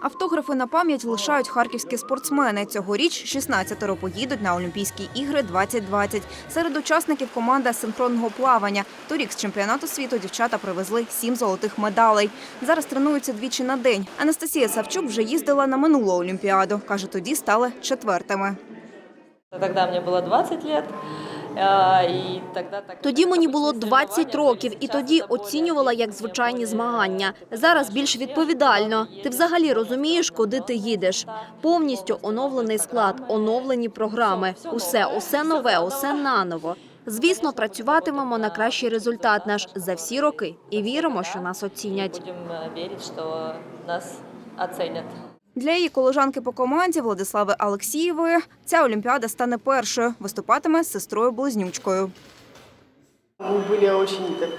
Автографи на пам'ять лишають харківські спортсмени. Цьогоріч 16-ро поїдуть на Олімпійські ігри 2020. Серед учасників команда синхронного плавання. Торік з чемпіонату світу дівчата привезли сім золотих медалей. Зараз тренуються двічі на день. Анастасія Савчук вже їздила на минулу олімпіаду. Каже, тоді стали четвертими. Тогда мне было 20 лет. А, так Тоді мені було 20 років, і тоді оцінювала як звичайні змагання. Зараз більш відповідально. Ти взагалі розумієш, куди ти їдеш. Повністю оновлений склад, оновлені програми. Усе, усе нове, усе наново. Звісно, працюватимемо на кращий результат наш за всі роки і віримо, що нас оцінять. Будем э, верить, что нас оценят. Для її колежанки по команді Владислави Алексієвої ця олімпіада стане першою. Виступатиме з сестрою-близнючкою. Мы были очень так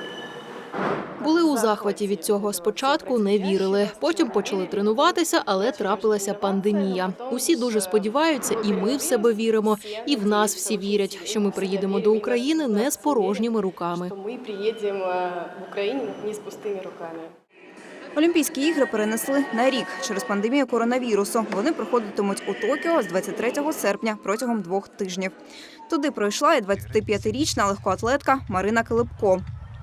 Були у захваті від цього. Спочатку не вірили, потім почали тренуватися, але трапилася пандемія. Усі дуже сподіваються, і ми в себе віримо, і в нас всі вірять, що ми приїдемо до України не з порожніми руками. что мы приедем э, в Украину не с пустыми руками. Олімпійські ігри перенесли на рік через пандемію коронавірусу. Вони проходитимуть у Токіо з 23 серпня протягом двох тижнів. Туди пройшла і 25-річна легкоатлетка Марина Килипко.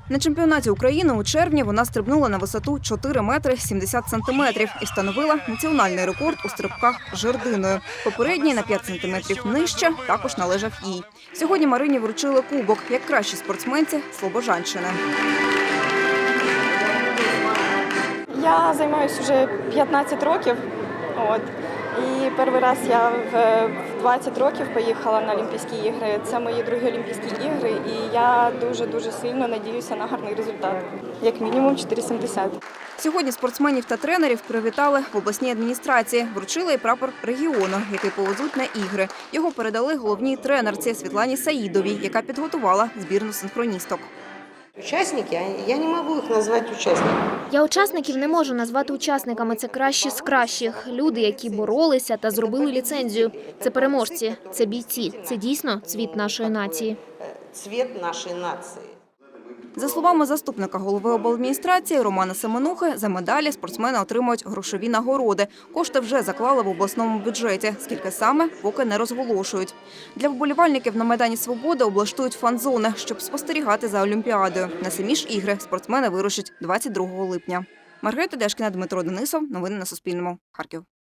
На чемпіонаті України у червні вона стрибнула на висоту 4 метри 70 сантиметрів і встановила національний рекорд у стрибках жердиною. Попередній на 5 сантиметрів нижче також належав їй. Сьогодні Марині вручили кубок як кращій спортсменці Слобожанщини. Я займаюся вже 15 років. От. І перший раз я в в 20 років поїхала на Олімпійські ігри. Це мої другі Олімпійські ігри, і я дуже-дуже сильно надіюся на гарний результат. Як мінімум 4,70. Сьогодні спортсменів та тренерів привітали в обласній адміністрації. Вручили і прапор регіону, який повезуть на ігри. Його передали головній тренерці Світлані Саїдовій, яка підготувала збірну синхроністок. Участники, а я не могу їх назвати учасниками. Я учасників не можу назвати учасниками. Це кращі з кращих. Люди, які боролися та зробили ліцензію. Це переможці, це бійці. Це дійсно цвіт нашої нації. Цвіт нашої нации. За словами заступника голови обладміністрації Романа Семенухи, за медалі спортсмени отримують грошові нагороди. Кошти вже заклали в обласному бюджеті. Скільки саме, поки не розголошують. Для вболівальників на Майдані Свободи облаштують фан-зони, щоб спостерігати за Олімпіадою. На самі ж ігри спортсмени вирушать 22 липня. Маргарита Дешкіна, Дмитро Денисов. Новини на Суспільному. Харків.